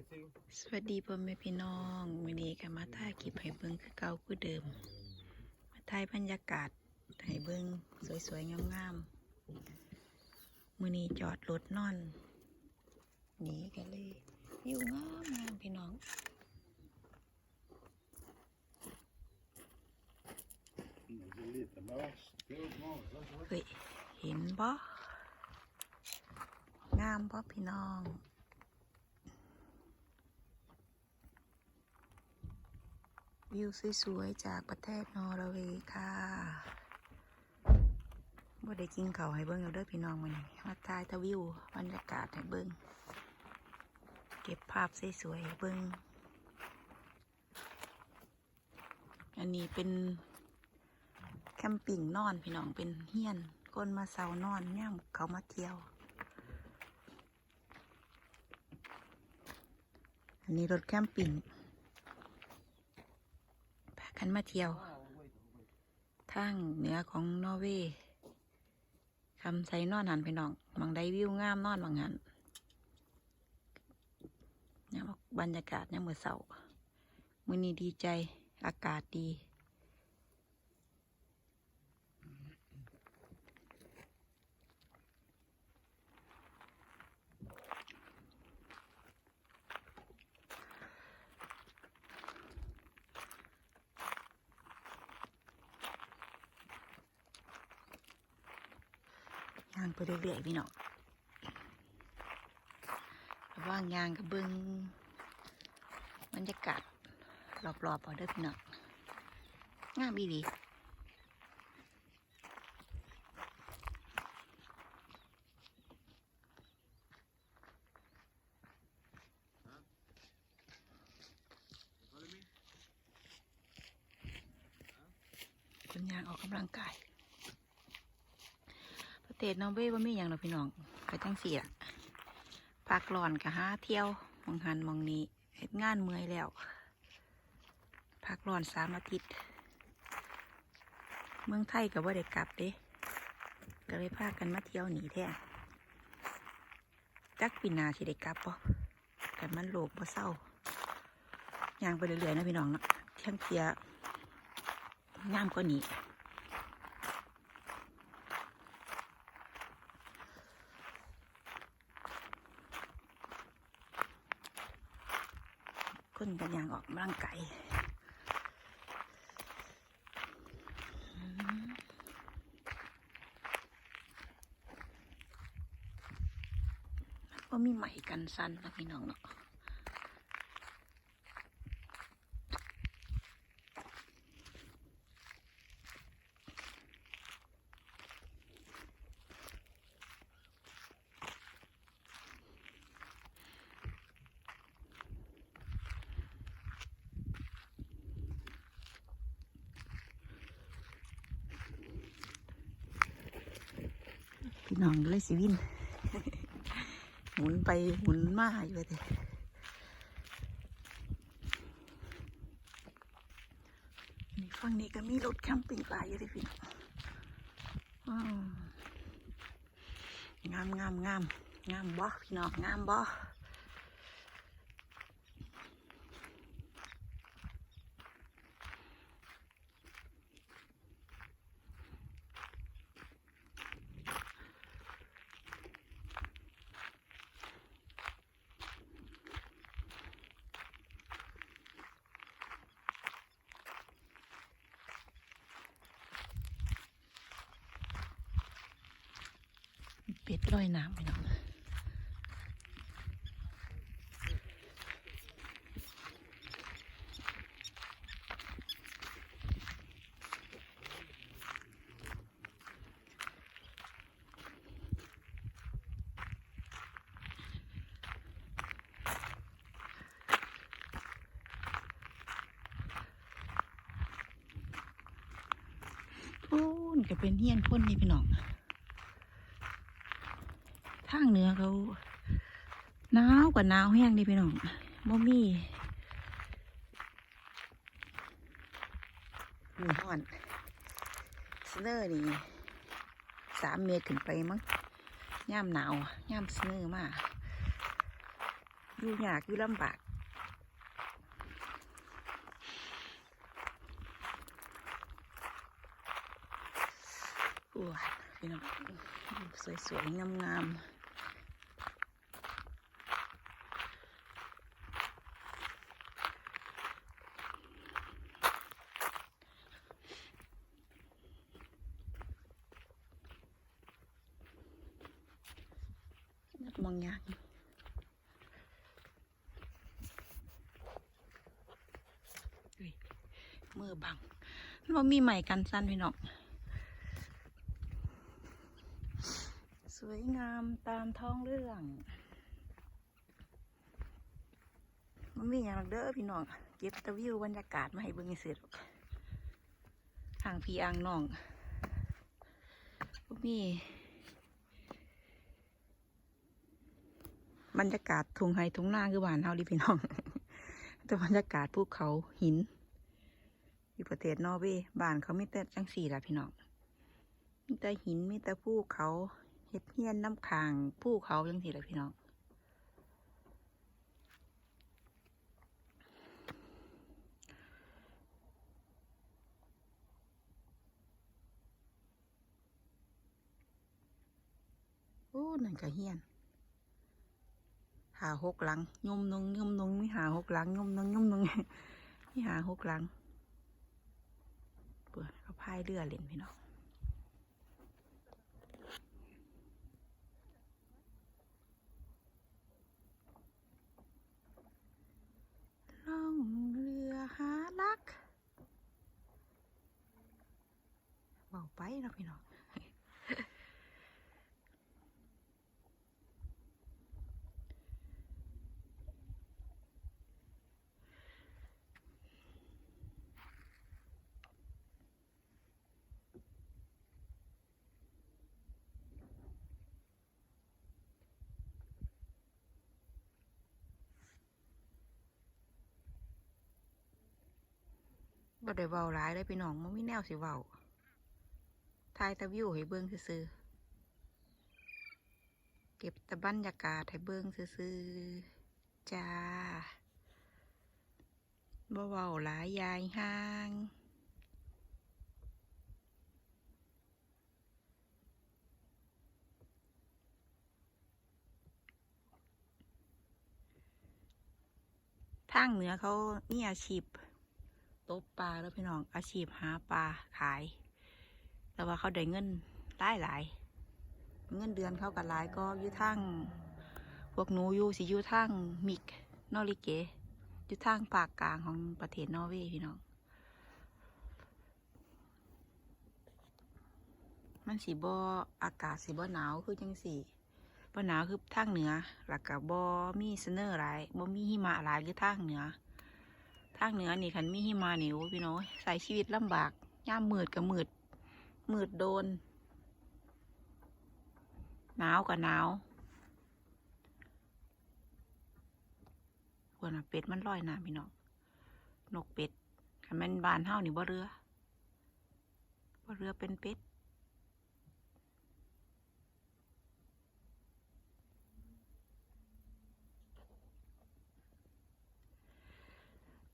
สวัสดีพ่อแม่พี่น้องวันนี้ก็มาถ่ายคลิปให้เบิ่งคือเก่าคือเดิม มาถ่ายบรรยากาศให้เบิ่งสวยๆงามๆมือนี้จอดรถนอนหนีกันเลยวิวงามงามพี่น้องเฮ้ยเห็นบ่งามบ่พี่น้อง วิวสวยๆ จากประเทศนอร์เวย์ค่ะบ่ได้กินเขาให้เบิ่งเอาเด้อพี่น้องมื้อนี้มาถ่ายแตะวิวบรรยากาศให้เบิ่งเก็บภาพสวยๆให้เบิ่งอันนี้เป็นแคมปิ้งนอนพี่น้องเป็นเฮียนคนมาเซานอนย่ามเขามาเที่ยว อันนี้รถแคมปิ้ง พันมาเที่ยวทางเหนือของนอร์เวย์คำใส่นอนหันไปน้องบางได้วิวงามนอนบางหันเนี่ยบรรยากาศเนี่ยามมือเสามือนี้ดีใจอากาศดี ไปเรื่อยๆพี่น้องระว่างยางกับเบิงบรรยากาศรอบๆเอเด้อพี่น้องงามอีหลีคนยางออกกำลังกาย เทศนอร์เวย์ว่ามีอย่างเราพี่น้องก็จังสี่ละพักร้อนก็หาเที่ยวมองหันมองนี้เฮ็ดงานเมื่อยแล้วพักร้อนสามอาทิตย์ เมืองไทยก็บ่าได้กลับเด้ก็เลยพากันมาเที่ยวหนีแท้จักปีนาสิได้กลับปะแต่มันโลกบ่เศร้าย่างไปเรื่อยๆนะพี่น้องเนาะเที่ยงเทียงามก็หนี คนกันอย่างออกกำลังกายก็มีใหม่กันสั้นนะพี่น้องเนาะ พี่น้องเลยสิวิน หมุนไปหมุนมาอยู่เลยนี่ฝั่งนี้ก็มีรถแคมปิ้งหลายอยู่เลยพี่น้องอืมงามงามงามงามบ่พี่น้องงามบ่ เป็ดลอยน้ำพี่น้องพูนก็เป็นเฮียนคนนี่พี่น้อง เหนือเขาหนาวกว่าหนาวแห้งดิพี่น้องบ่มีมีห่อนสเนอร์นี่สามเมตรขึ้นไปมั้งย่ามหนาวย่ามสเนอร์มากอยู่ยากอยู่ลำบากอ้วพี่น้องสวยๆงามๆ มองยากมือบังมันบ่มีใหม่กันสั้นพี่น้องสวยงามตามท้องเรื่องมันมีอย่างเด้อพี่น้องเก็บตะวิวบรรยากาศมาให้เบิ่งเสร็จทางพี่อ่างน้องมี บรรยากาศทุ่งไฮทุ่งนาคือบ้านเฮาดิพี่น้อง แต่บรรยากาศภูเขาหินอยู่ประเทศนอร์เวย์บ้านเขาไม่แต่จังสี่ละพี่น้องมีแต่หินมีแต่ภูเขาเฮ็ดเฮียนน้ำคางภูเขาจังสี่ละพี่น้องโอ้นั่นก็เฮียน หาหกหลังยมนงยมนงมีหาหกหลังยมนงยมนงมีหาหกหลังเปิดเขาพายเรือเล่นพี่น้องล่องเรือหาลักเบาไปเนาะพี่น้อง บ่ได้เว้าหลายเลยพี่น้องมันมีแนวสิเว้าถ่ายตะวิวให้เบิ่งซื่อเก็บต่บรรยากาศให้เบิ่งซื่อจ้าบ่เว้าหลายยายห่างทางเหนือเขามีอาชีพ ตกปลาแล้วพี่น้องอาชีพหาปลาขาย แต่ว่าเขาได้เงินหลายหลายเงินเดือนเขากับหลายก็อยู่ทางพวกหนูอยู่สิอยู่ทางมิกนอริเกอยู่ทางภาคกลางของประเทศนอร์เวย์พี่น้องมันสีบออากาศสีบอหนาวคือจังสีบอหนาวคือทางเหนือแล้วก็บอมีสเนอร์หลายบอมีหิมะหลายคือทางเหนือ ทางเหนือนี่คันมีหิมานี่โอ้พี่น้อยใส่ชีวิตลำบากย่ามมืดกับมืดมืดโดนหนาวกับหนาวควรเป็ดมันลอยน้ำพี่น้องนกเป็ดคันแม่นบานเฮานี่บ่เรือบ่เรือเป็นเป็ด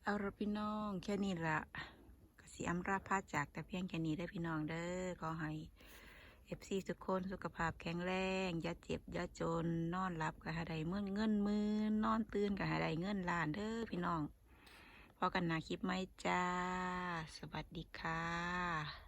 เอาละพี่น้องแค่นี้ละกสิอัมราพาจากแต่เพียงแค่นี้ได้พี่น้องเด้อขอให้เอฟซีทุกคนสุขภาพแข็งแรงอย่าเจ็บอย่าจนนอนหลับก็ให้ได้เมื่อเงินมือนอนตื่นก็ให้ได้เงินล้านเด้อพี่น้องพอกันนาคลิปไหมจ้า สวัสดีค่ะ